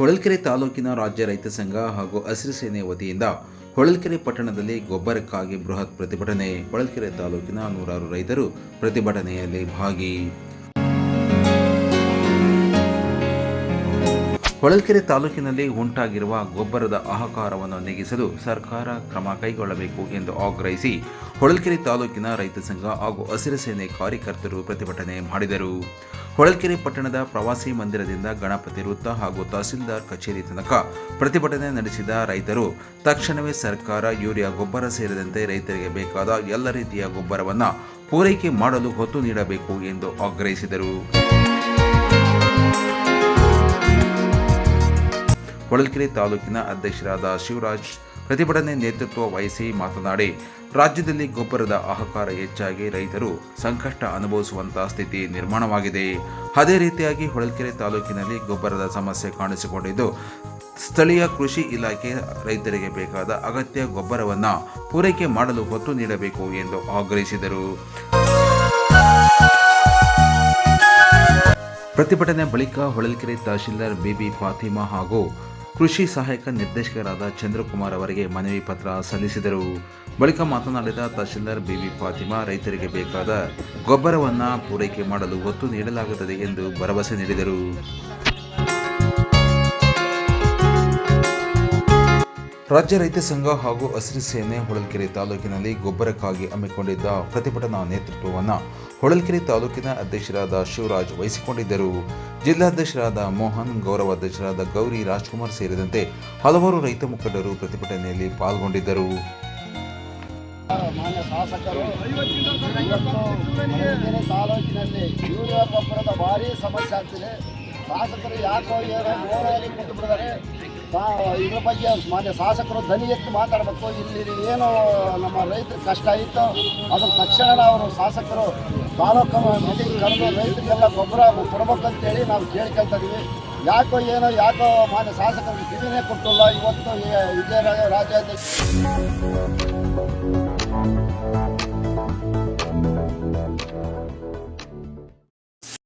ಹೊಳಲ್ಕೆರೆ ತಾಲೂಕಿನ ರಾಜ್ಯ ರೈತ ಸಂಘ ಹಾಗೂ ಹಸಿರು ಸೇನೆ ವತಿಯಿಂದ ಹೊಳಲ್ಕೆರೆ ಪಟ್ಟಣದಲ್ಲಿ ಗೊಬ್ಬರಕ್ಕಾಗಿ ಬೃಹತ್ ಪ್ರತಿಭಟನೆ. ಹೊಳಲ್ಕೆರೆ ತಾಲೂಕಿನ ನೂರಾರು ರೈತರು ಪ್ರತಿಭಟನೆಯಲ್ಲಿ ಭಾಗಿ. ಹೊಳಲ್ಕೆರೆ ತಾಲೂಕಿನಲ್ಲಿ ಉಂಟಾಗಿರುವ ಗೊಬ್ಬರದ ಅಹಕಾರವನ್ನು ನೀಗಿಸಲು ಸರ್ಕಾರ ಕ್ರಮ ಕೈಗೊಳ್ಳಬೇಕು ಎಂದು ಆಗ್ರಹಿಸಿ ಹೊಳಲ್ಕೆರೆ ತಾಲೂಕಿನ ರೈತ ಸಂಘ ಹಾಗೂ ಹಸಿರು ಸೇನೆ ಕಾರ್ಯಕರ್ತರು ಪ್ರತಿಭಟನೆ ಮಾಡಿದರು. ಹೊಳಲ್ಕೆರೆ ಪಟ್ಟಣದ ಪ್ರವಾಸಿ ಮಂದಿರದಿಂದ ಗಣಪತಿ ವೃತ್ತ ಹಾಗೂ ತಹಸೀಲ್ದಾರ್ ಕಚೇರಿ ತನಕ ಪ್ರತಿಭಟನೆ ನಡೆಸಿದ ರೈತರು ತಕ್ಷಣವೇ ಸರ್ಕಾರ ಯೂರಿಯಾ ಗೊಬ್ಬರ ಸೇರಿದಂತೆ ರೈತರಿಗೆ ಬೇಕಾದ ಎಲ್ಲ ರೀತಿಯ ಗೊಬ್ಬರವನ್ನು ಪೂರೈಕೆ ಮಾಡಲು ಒತ್ತು ನೀಡಬೇಕು ಎಂದು ಆಗ್ರಹಿಸಿದರು. ಹೊಳಲ್ಕೆರೆ ತಾಲೂಕಿನ ಅಧ್ಯಕ್ಷರಾದ ಶಿವರಾಜ್ ಪ್ರತಿಭಟನೆ ನೇತೃತ್ವ ವಹಿಸಿ ಮಾತನಾಡಿ, ರಾಜ್ಯದಲ್ಲಿ ಗೊಬ್ಬರದ ಆಹಾಕಾರ ಹೆಚ್ಚಾಗಿ ರೈತರು ಸಂಕಷ್ಟ ಅನುಭವಿಸುವಂತಹ ಸ್ಥಿತಿ ನಿರ್ಮಾಣವಾಗಿದೆ. ಅದೇ ರೀತಿಯಾಗಿ ಹೊಳಲ್ಕೆರೆ ತಾಲೂಕಿನಲ್ಲಿ ಗೊಬ್ಬರದ ಸಮಸ್ಯೆ ಕಾಣಿಸಿಕೊಂಡಿದ್ದು, ಸ್ಥಳೀಯ ಕೃಷಿ ಇಲಾಖೆ ರೈತರಿಗೆ ಬೇಕಾದ ಅಗತ್ಯ ಗೊಬ್ಬರವನ್ನು ಪೂರೈಕೆ ಮಾಡಲು ಒತ್ತು ನೀಡಬೇಕು ಎಂದು ಆಗ್ರಹಿಸಿದರು. ಪ್ರತಿಭಟನೆ ಬಳಿಕ ಹೊಳಲ್ಕೆರೆ ತಹಶೀಲ್ದಾರ್ ಬಿಬಿ ಫಾತಿಮಾ ಹಾಗೂ ಕೃಷಿ ಸಹಾಯಕ ನಿರ್ದೇಶಕರಾದ ಚಂದ್ರಕುಮಾರ್ ಅವರಿಗೆ ಮನವಿ ಪತ್ರ ಸಲ್ಲಿಸಿದರು. ಬಳಿಕ ಮಾತನಾಡಿದ ತಹಶೀಲ್ದಾರ್ ಬಿವಿ ಫಾತಿಮಾ, ರೈತರಿಗೆ ಬೇಕಾದ ಗೊಬ್ಬರವನ್ನು ಪೂರೈಕೆ ಮಾಡಲು ಒತ್ತು ನೀಡಲಾಗುತ್ತದೆ ಎಂದು ಭರವಸೆ ನೀಡಿದರು. ರಾಜ್ಯ ರೈತ ಸಂಘ ಹಾಗೂ ಹಸಿರು ಸೇನೆ ಹೊಳಲ್ಕೆರೆ ತಾಲೂಕಿನಲ್ಲಿ ಗೊಬ್ಬರಕ್ಕಾಗಿ ಹಮ್ಮಿಕೊಂಡಿದ್ದ ಪ್ರತಿಭಟನಾ ನೇತೃತ್ವವನ್ನು ಹೊಳಲ್ಕೆರೆ ತಾಲೂಕಿನ ಅಧ್ಯಕ್ಷರಾದ ಶಿವರಾಜ್ ವಹಿಸಿಕೊಂಡಿದ್ದರು. ಜಿಲ್ಲಾಧ್ಯಕ್ಷರಾದ ಮೋಹನ್, ಗೌರವಾಧ್ಯಕ್ಷರಾದ ಗೌರಿ ರಾಜ್ಕುಮಾರ್ ಸೇರಿದಂತೆ ಹಲವಾರು ರೈತ ಮುಖಂಡರು ಪ್ರತಿಭಟನೆಯಲ್ಲಿ ಪಾಲ್ಗೊಂಡಿದ್ದರು. ತಾಲೂಕಿನಲ್ಲಿ ಯೂರಿಯಾ ಗೊಬ್ಬರದ ಭಾರಿ ಸಮಸ್ಯೆ ಆಗ್ತಿದೆ. ಶಾಸಕರು ಯಾಕೋ ಏನೋ ಮೋರಾಗಿ ಕೊಟ್ಟು ಬಿಡಿದಾರೆ ಇದ್ರ ಬಗ್ಗೆ ಮಾನ್ಯ ಶಾಸಕರು ಧ್ವನಿ ಎತ್ತಿ ಮಾತಾಡಬೇಕು. ಇಲ್ಲಿ ಏನು ನಮ್ಮ ರೈತರ ಕಷ್ಟ ಇತ್ತು. ಅದ್ರ ತಕ್ಷಣ ಅವರು ಶಾಸಕರು ತಾಲೂಕು ಮೀಟಿಂಗ್ ಕರೆದು ರೈತರಿಗೆಲ್ಲ ಗೊಬ್ಬರ ಕೊಡ್ಬೇಕಂತೇಳಿ ನಾವು ಕೇಳ್ಕೊಳ್ತಾ ಇದೀವಿ ಯಾಕೋ ಏನೋ, ಯಾಕೋ ಮಾನ್ಯ ಶಾಸಕರು ಕಿವಿನೇ ಕೊಟ್ಟಿಲ್ಲ. ಇವತ್ತು ವಿಜಯ ರಾಜ್ಯಾಧ್ಯಕ್ಷ